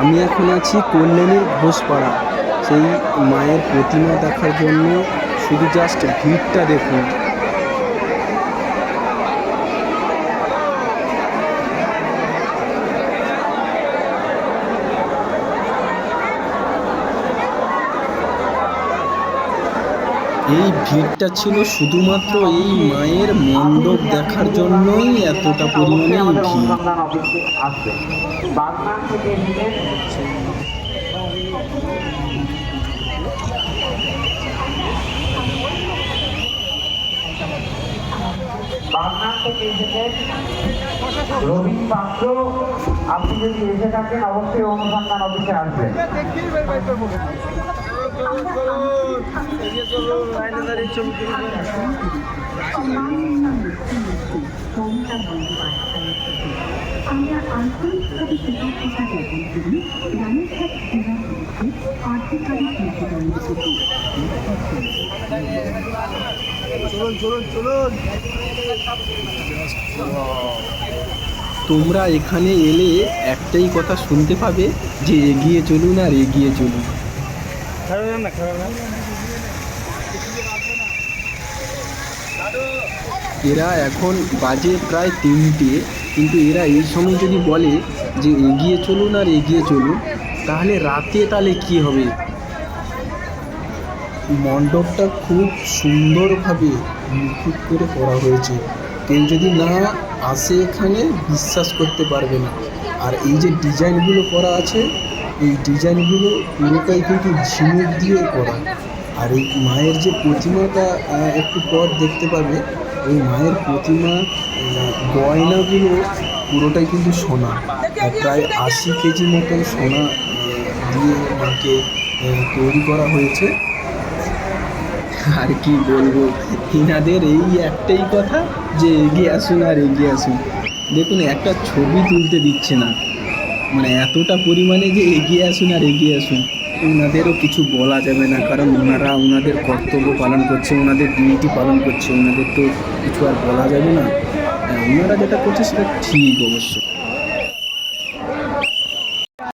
আমি এখন আছি কল্যাণীর ঘোষপাড়া। সেই মায়ের প্রতিমা দেখার জন্য শুধু জাস্ট ভিড়টা দেখুন। এই ভিড়টা ছিল শুধুমাত্র এই মায়ের মণ্ডপ দেখার জন্যই এতটা পরিমাণে ভিড়। রবীন পাত্র। আপনি যদি এসে থাকেন, অবশ্যই অনুসন্ধান অফিসে আসবেন। তোমরা এখানে এলে একটাই কথা শুনতে পাবে যে এগিয়ে চলুন আর এগিয়ে চলুন। এরা এখন বাজে প্রায় তিনটে, কিন্তু এরা এই সময় যদি বলে যে এগিয়ে চলুন আর এগিয়ে চলুন, তাহলে রাতে তাহলে কি হবে? মণ্ডপটা খুব সুন্দরভাবে নিখুঁত করে করা হয়েছে। কেউ যদি না আসে এখানে, বিশ্বাস করতে পারবে না। আর এই যে ডিজাইনগুলো করা আছে, এই ডিজাইনগুলো পুরোটাই কিন্তু ঝিনুক দিয়ে করা। আর এই মায়ের যে প্রতিমাটা একটু পর দেখতে পাবে ওই মায়ের প্রতিমা গয়নাগুলো পুরোটাই কিন্তু সোনা। প্রায় আশি কেজি মতন সোনা দিয়ে মাকে তৈরি করা হয়েছে। আর কি বলব ইনাদের এই একটাই কথা যে এগিয়ে আসুন আর এগিয়ে আসুন। দেখুন একটা ছবি তুলতে দিচ্ছে না। মানে এতটা পরিমাণে যে এগিয়ে আসুন আর এগিয়ে আসুন ওনাদেরও কিছু বলা যাবে না কারণ ওনারা ওনাদের কর্তব্য পালন করছে ওনাদের ডিউটি পালন করছে ওনাদের তো কিছু আর বলা যাবে না। হ্যাঁ, ওনারা যেটা করছে সেটা ঠিক অবশ্য।